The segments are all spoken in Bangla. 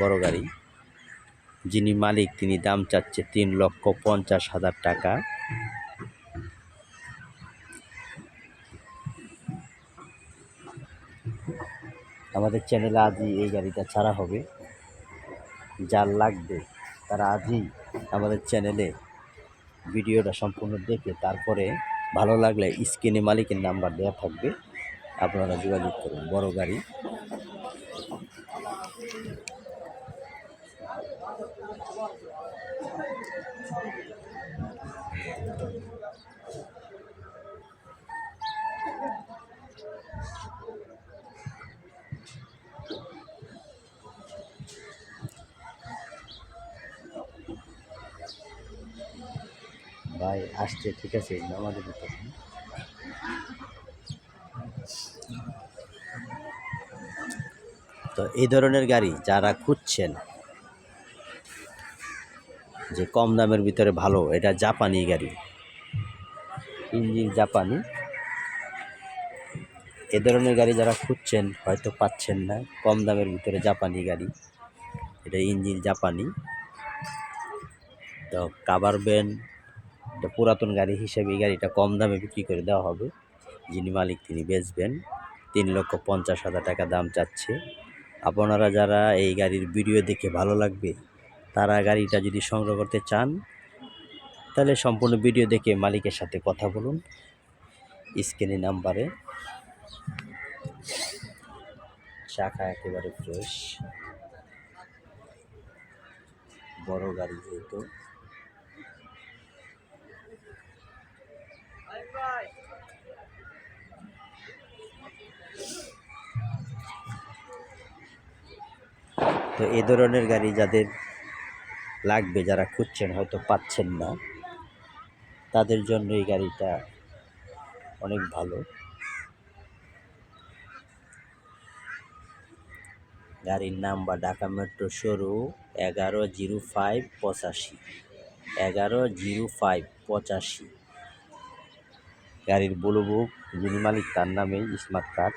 বড় গাড়ি। যিনি মালিক, তিনি দাম চাচ্ছে তিন লক্ষ পঞ্চাশ হাজার টাকা। আমাদের চ্যানেলে আজই এই গাড়িটা ছাড়া হবে। যার লাগবে, তারা আজই আমাদের চ্যানেলে ভিডিওটা সম্পূর্ণ দেখে, তারপরে ভালো লাগলে স্ক্রিনে মালিকের নাম্বার দেওয়া থাকবে। আপনারা যোগাযোগ করুন, বড় গাড়ি। ভাই আসছে, ঠিক আছে আমাদের তো এই ধরনের গাড়ি যারা খুঁজছেন, যে কম দামের ভিতরে ভালো, এটা জাপানি গাড়ি। ইঞ্জিন জাপানি। এ ধরনের গাড়ি যারা খুঁজছেন, হয়তো পাচ্ছেন না, কম দামের ভিতরে জাপানি গাড়ি। এটা ইঞ্জিন জাপানি। তো কাবার ব্যান্ড এটা পুরাতন গাড়ি হিসেবে এই গাড়িটা কম দামে বিক্রি করে দেওয়া হবে। যিনি মালিক তিনি বেচবেন। তিন লক্ষ পঞ্চাশ হাজার টাকা দাম চাচ্ছে। আপনারা যারা এই গাড়ির ভিডিও দেখে ভালো লাগবে, তারা গাড়িটা যদি সংগ্রহ করতে চান, তাহলে সম্পূর্ণ ভিডিও দেখে মালিকের সাথে কথা বলুন। স্ক্রিনে নাম্বারে চাকা একেবারে ফ্রেশ। বড় গাড়ি যেহেতু। তো এ ধরনের গাড়ি যাদের লাগবে, যারা খুঁজছেন হয়তো পাচ্ছেন না, তাদের জন্য এই গাড়িটা অনেক ভালো। গাড়ির নাম বা ঢাকা মেট্রো সরু এগারো জিরো ফাইভ পঁচাশি, এগারো জিরো ফাইভ পঁচাশি। গাড়ির ব্লু বুক যিনি মালিক তার নামেই স্মার্ট কার্ড।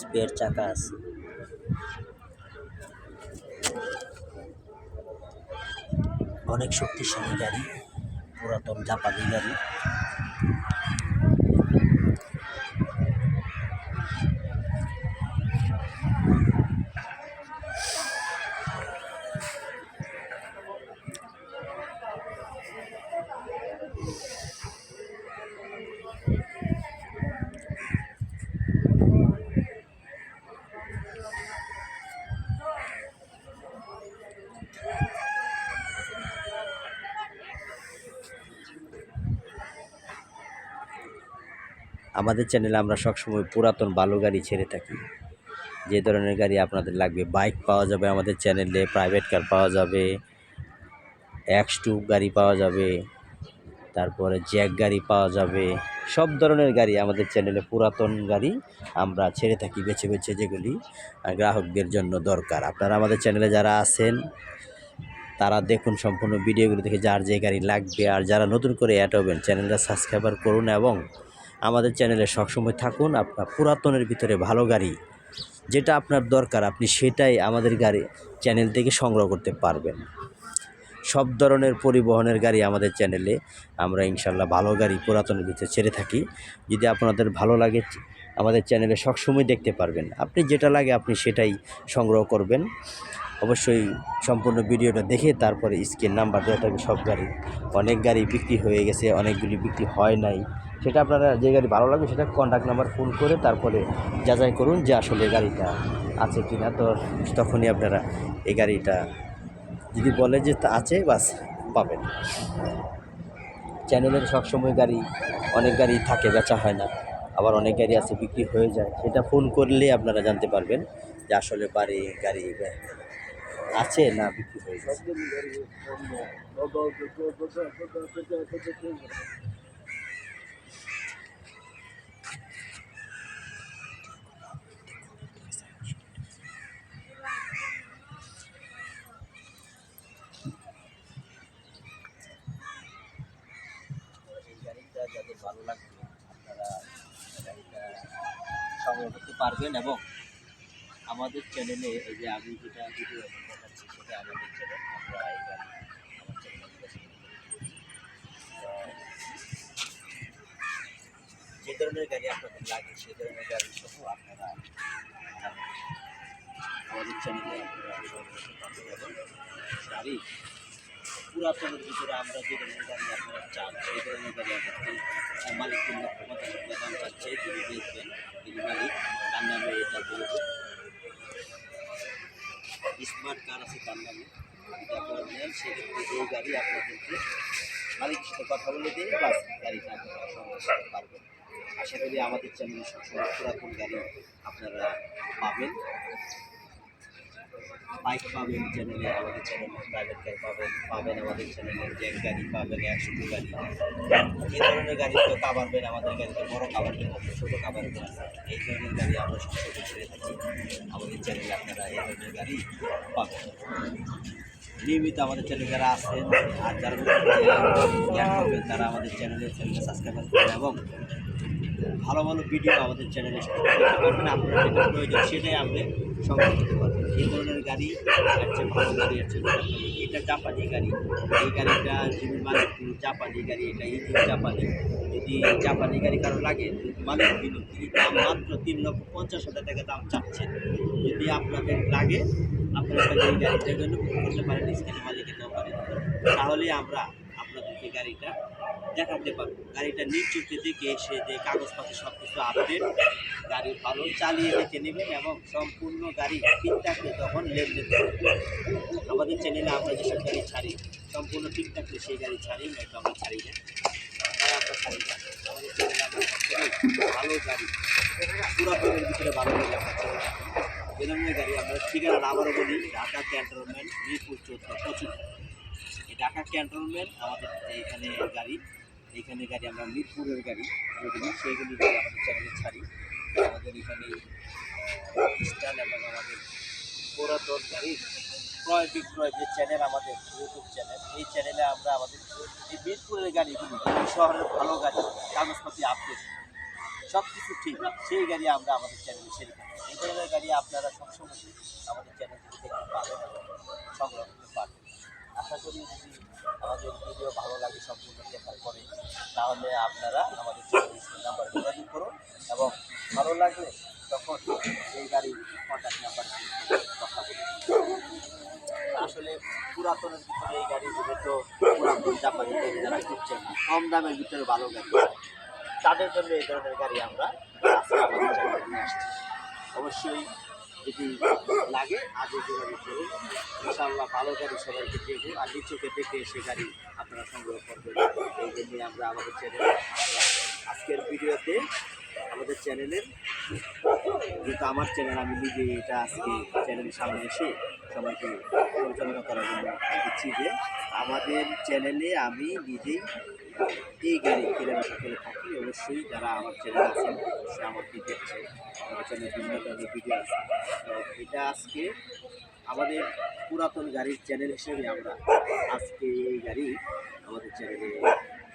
স্পেয়ার চাকা আছে। অনেক শক্তিশালী গাড়ি পুরাতন জাপানি গাড়ি। আমাদের চ্যানেলে আমরা সবসময় পুরাতন ভালো গাড়ি ছেড়ে থাকি। যে ধরনের গাড়ি আপনাদের লাগবে বাইক পাওয়া যাবে আমাদের চ্যানেলে প্রাইভেট কার পাওয়া যাবে এক্স টু গাড়ি পাওয়া যাবে, তারপরে জ্যাক গাড়ি পাওয়া যাবে, সব ধরনের গাড়ি আমাদের চ্যানেলে পুরাতন গাড়ি আমরা ছেড়ে থাকি, বেছে বেছে যেগুলি গ্রাহকদের জন্য দরকার। আপনারা আমাদের চ্যানেলে যারা আছেন, তারা দেখুন সম্পূর্ণ ভিডিওগুলো দেখে, যার যে গাড়ি লাগবে, আর যারা নতুন করে অ্যাড হবেন চ্যানেলটা সাবস্ক্রাইবার করুন এবং আমাদের চ্যানেলে সবসময় থাকুন। আপনার পুরাতনের ভিতরে ভালো গাড়ি যেটা আপনার দরকার, আপনি সেটাই আমাদের গাড়ি, চ্যানেল থেকে সংগ্রহ করতে পারবেন। সব ধরনের পরিবহনের গাড়ি আমাদের চ্যানেলে আমরা ইনশাল্লাহ ভালো গাড়ি পুরাতনের ভিতরে ছেড়ে থাকি। যদি আপনাদের ভালো লাগে, আমাদের চ্যানেলে সবসময় দেখতে পারবেন। আপনি যেটা লাগে আপনি সেটাই সংগ্রহ করবেন। অবশ্যই সম্পূর্ণ ভিডিওটা দেখে তারপরে স্ক্রিন নাম্বার দেওয়া থাকবে। সব গাড়ি, অনেক গাড়ি বিক্রি হয়ে গেছে, অনেকগুলি বিক্রি হয় নাই। সেটা আপনারা যে গাড়ি ভালো লাগবে সেটা কন্ট্যাক্ট নাম্বার ফোন করে তারপরে যাচাই করুন যে আসলে গাড়িটা আছে কি না তো তখনই আপনারা এই গাড়িটা যদি বলে যে তা আছে, বাস পাবেন। চ্যানেলের সবসময় গাড়ি, অনেক গাড়ি থাকে, বেচা হয় না। আবার অনেক গাড়ি আছে, বিক্রি হয়ে যায়। সেটা ফোন করলে আপনারা জানতে পারবেন যে আসলে বাড়ি, গাড়ি আছে না বিক্রি হয়ে গেছে। করতে পারবেন এবং আমাদের চ্যানেলে এই যে আমি যেটা ভিডিও দেখাচ্ছি সেটা আমাদের চ্যানেল আমরা যে ধরনের গাড়ি আপনাদের লাগে সেই ধরনের গাড়ি সহ আপনারা আমাদের চ্যানেলে আপনারা গাড়ি পুরাতনের ভিতরে আমরা যে ধরনের গাড়ি আপনারা চান, সেই ধরনের গাড়ি আমাদের মালিক তিন লক্ষ পঞ্চাশ চাচ্ছে, তিনি বেচবেন তিনি মালিক, তার নামে এটা বলব। স্মার্ট কার আছে তার নামে। আপনারা নেন, সেক্ষেত্রে এই গাড়ি আপনাদেরকে মালিকের সাথে কথা বলে দিয়ে বাস গাড়িটা আপনারা করতে পারবেন আশা করি আমাদের চ্যানেলে সবসময় পুরাতন গাড়ি আপনারা পাবেন। বাইক পাবেন চ্যানেলে আমাদের চ্যানেলে প্রাইভেট গাড়ি পাবেন পাবেন আমাদের চ্যানেলে জ্যাক গাড়ি পাবেন, একশো দু গাড়ি এই ধরনের গাড়ি তো কাভার বেন আমাদের গাড়িতে বড় কাভার বেন আছে ছোটো বেন আছে এই ধরনের গাড়ি আমরা সব সবসময় ছেড়ে থাকি। আমাদের চ্যানেলে আপনারা এই ধরনের গাড়ি পাবেন। নিয়মিত আমাদের চ্যানেলে যারা আছেন, আর যারা জ্ঞান করবেন, তারা আমাদের চ্যানেলে চ্যানেলে সাবস্ক্রাইব করবেন এবং ভালো ভালো ভিডিও আমাদের চ্যানেলে দেখতে পারবেন। আপনার যেটা প্রয়োজন, সেটাই আপনি সংগ্রহ করতে পারবেন এই ধরনের গাড়ি এর ভালো গাড়ি আছে এটা জাপানি গাড়ি। এই গাড়িটা যিনি মালিক, তিনি জাপানি গাড়ি, এটা ইঞ্জিন জাপানি যদি জাপানি গাড়ি কারও লাগে মালিক, তিনি তিনি দাম মাত্র তিন লক্ষ পঞ্চাশ হাজার টাকা দাম চাচ্ছেন। যদি আপনাদের লাগে, আপনারা এই গাড়িটার জন্য করতে পারেন স্ক্যানে মালিকের নাম্বারে তাহলে আমরা আপনাদেরকে গাড়িটা দেখাতে পারব। গাড়িটা নিশ্চিত দেখে এসে যে কাগজপত্র সব কিছু আপডেট গাড়ির ভালো চালিয়ে দেখে নেবেন এবং সম্পূর্ণ গাড়ি ঠিকঠাক নেই তখন লেনদেন আমাদের চ্যানেলে আমরা যেসব গাড়ি ছাড়ি, সম্পূর্ণ নেই সেই গাড়ি ছাড়ি নয়তো আমরা ছাড়ি না। তাই আমরা ছাড়ি না। ভালো গাড়ি পুরাতনের ভিতরে ভালো গাড়ি আমরা ছেড়ে। এ গাড়ি আমরা ঠিকানা আবারও বলি, ঢাকা ক্যান্টনমেন্ট মিরপুর চোদ্দ প্রচুর এই ঢাকা ক্যান্টনমেন্ট আমাদের এইখানে গাড়ি এইখানে গাড়ি আমরা মিরপুরের গাড়ি যেগুলি সেইগুলি গাড়ি আমাদের চ্যানেলে ছাড়ি। আমাদের এখানে স্টাইল এবং আমাদের পুরাতন গাড়ির ক্রয় বিক্রয় যে চ্যানেল আমাদের ইউটিউব চ্যানেল এই চ্যানেলে আমরা আমাদের এই মিরপুরের গাড়িগুলি শহরের ভালো গাড়ি, কাগজপাতি আপডেট সব কিছু ঠিক, সেই গাড়ি আমরা আমাদের চ্যানেলে ছেড়ে থাকি এই ধরনের গাড়ি আপনারা সবসময় আমাদের চ্যানেল থেকে দেখতে পাবেন এবং সংগ্রহ করতে পারবেন। আশা করি আমাদের ভিডিও ভালো লাগে সম্পূর্ণ দেখার পরে, তাহলে আপনারা আমাদের নাম্বার যোগাযোগ করুন এবং ভালো লাগলে তখন এই গাড়ির কন্ট্যাক্ট নাম্বার কথা বলুন। আসলে পুরাতনের ভিতরে এই গাড়িগুলো তো পুরাতন জাপানি গাড়ি, যারা খুঁজছেন, কম দামের ভিতরে ভালো গাড়ি। তাদের জন্য এই ধরনের গাড়ি আমরা অবশ্যই যদি লাগে, আগে যোগাযোগ করুন। ইনশাআল্লাহ ভালো গাড়ি সবাইকে দেবো আর নিচুকে দেখে এসে গাড়ি আপনারা সংগ্রহ করবেন। এই জন্যই আমরা আমাদের চ্যানেলে আজকের ভিডিওতে আমাদের চ্যানেলের যেহেতু আমার চ্যানেল আমি নিজে এটা আজকে চ্যানেলের সামনে এসে সবাইকে পরিচালনা করার জন্য দিচ্ছি যে আমাদের চ্যানেলে আমি নিজেই এই গাড়ি কেনাবেচা করে থাকি, অবশ্যই যারা আমার চ্যানেল আছেন অবশ্যই আমাকে দেখছে। আমার চ্যানেলে বিভিন্ন ধরনের ভিডিও আছে। এটা আজকে আমাদের পুরাতন গাড়ির চ্যানেল হিসেবে আমরা আজকে এই গাড়ি আমাদের চ্যানেলে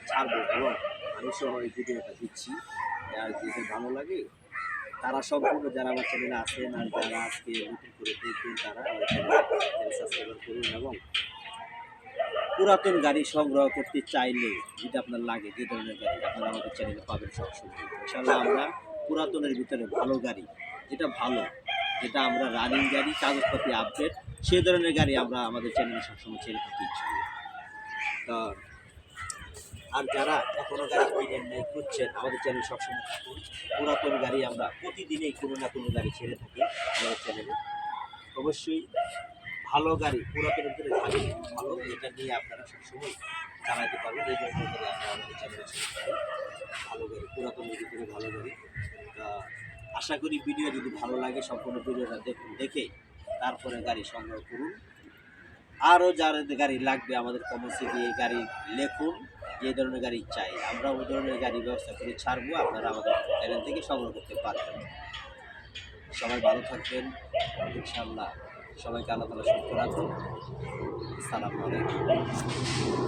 ছাড়বো এবং আমি সহ এই ভিডিওটা দিচ্ছি। আর যদি ভালো লাগে, তারা সম্পূর্ণ যারা আমার চ্যানেলে আছেন আর যারা আজকে নতুন করে দেখবেন, তারা আমার চ্যানেল সাবস্ক্রাইব করুন এবং পুরাতন গাড়ি সংগ্রহ করতে চাইলে যদি আপনার লাগে, যে ধরনের গাড়ি আপনারা আমাদের চ্যানেলে পাবেন সবসময়। ইনশাল্লাহ আমরা পুরাতনের ভিতরে ভালো গাড়ি, যেটা ভালো, যেটা আমরা রানিং গাড়ি, কাগজপাতি আপডেট সে ধরনের গাড়ি আমরা আমাদের চ্যানেলে সবসময় ছেড়ে থাকি তা, আর যারা এখনও গাড়ি কিনেন নেই, খুঁজছেন, আমাদের চ্যানেল সবসময় পুরাতন গাড়ি আমরা প্রতিদিনই কোনো না কোনো গাড়ি ছেড়ে থাকি আমাদের চ্যানেলে অবশ্যই ভালো গাড়ি পুরাতনের ভিতরে গাড়ি ভালো, এটা নিয়ে আপনারা সবসময় চালাতে পারবেন। এই আপনারা আমাদের চ্যানেলে ভালো গাড়ি পুরাতনের ভিতরে ভালো গাড়ি। আশা করি ভিডিও যদি ভালো লাগে, সম্পূর্ণ ভিডিওটা দেখুন দেখে তারপরে গাড়ি সংগ্রহ করুন। আরও যার গাড়ি লাগবে আমাদের কমর্সে দিয়ে গাড়ি লেখুন, যে ধরনের গাড়ি চাই। আমরা ওই ধরনের গাড়ি ব্যবস্থা করে ছাড়বো, আপনারা আমাদের চ্যানেল থেকে সংগ্রহ করতে পারবেন। সবাই ভালো থাকবেন। ইনশাল্লাহ সবাইকে আল্লাহ তালা সুস্থ রাখুন। সালাম আলাইকুম।